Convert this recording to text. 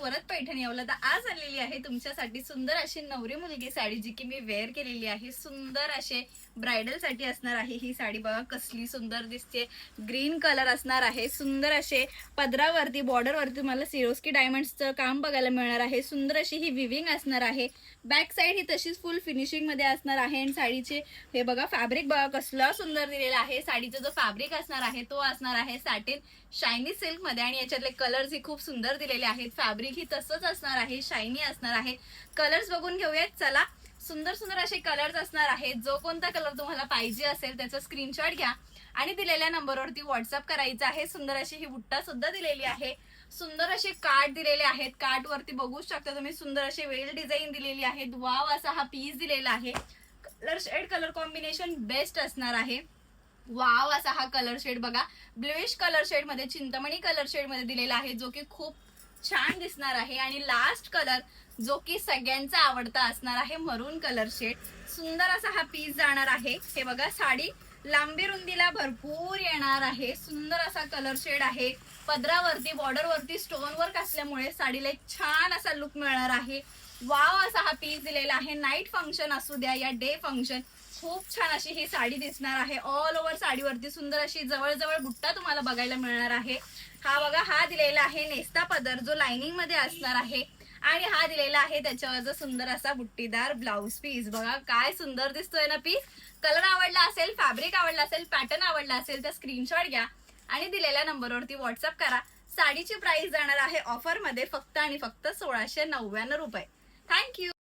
वरद पैठणी यावला तर आज आलेली आहे तुमच्यासाठी सुंदर अशी नवरी मुलगी साडी जी की मी वेअर केलेली आहे. सुंदर असे ब्रायडलसाठी असणार आहे ही साडी. बघा कसली सुंदर दिसते. ग्रीन कलर असणार आहे. सुंदर असे पदरावरती बॉर्डरवरती तुम्हाला सिरोस्की डायमंड्सचं काम बघायला मिळणार आहे. सुंदर अशी ही विविंग असणार आहे. बॅक साईड ही तशीच फुल फिनिशिंगमध्ये असणार आहे. आणि साडीचे हे बघा फॅब्रिक बघा कसलं सुंदर दिलेला आहे. साडीचा जो फॅब्रिक असणार आहे तो असणार आहे सॅटिन शायनी सिल्कमध्ये. आणि याच्यातले कलर्स ही खूप सुंदर दिलेले आहेत. फॅब्रिक ही तसंच असणार आहे शायनी असणार आहे. कलर्स बघून घेऊयात चला. सुंदर सुंदर असे कलर्स असणार आहेत. जो कोणता कलर तुम्हाला पाहिजे असेल त्याचा स्क्रीनशॉट घ्या. आणि दिलेल्या नंबरवरती व्हॉट्सअप करायचं आहे. सुंदर अशी ही बुट्टा सुद्धा दिलेली आहे. सुंदर असे कार्ड दिलेले आहेत. कार्ड वरती बघू शकता तुम्ही सुंदर असे वेल डिझाईन दिलेली आहे वाव असा हा पीस दिलेला आहे. Colour shade colour combination best असणार आहे. वाव असा हा कलर शेड बघा. ब्लुइश कलर शेडमध्ये चिंतमणी कलर शेडमध्ये दिलेला आहे जो की खूप छान दिसणार आहे. आणि लास्ट कलर जो की सगळ्यांचा आवडता असणार आहे मरून कलर शेड सुंदर असा हा पीस जाणार आहे. हे बघा साडी लांबी रुंदीला भरपूर येणार आहे. सुंदर असा कलर शेड आहे. पदरावरती बॉर्डरवरती स्टोन वर्क असल्यामुळे साडीला एक छान असा लुक मिळणार आहे. वाव असा हा पीस दिलेला आहे. नाईट फंक्शन असू द्या या डे फंक्शन खूप छान अशी ही साडी दिसणार आहे. ऑल ओव्हर साडीवरती सुंदर अशी जवळजवळ बुट्टा तुम्हाला बघायला मिळणार आहे. हा बघा हा दिलेला आहे नेस्ता पदर जो लाइनिंगमध्ये असणार आहे. आणि हा दिलेला आहे त्याच्यावरचा सुंदर असा बुट्टीदार ब्लाऊज पीस बघा काय सुंदर दिसतोय ना पीस कलर आवडला असेल फॅब्रिक आवडला असेल पॅटर्न आवडला असेल तर स्क्रीनशॉट घ्या. आणि दिलेल्या नंबरवरती व्हॉट्सअप करा. साडीची प्राइस जाणार आहे ऑफरमध्ये फक्त आणि फक्त सोळाशे नव्याण्णव रुपये. Thank you.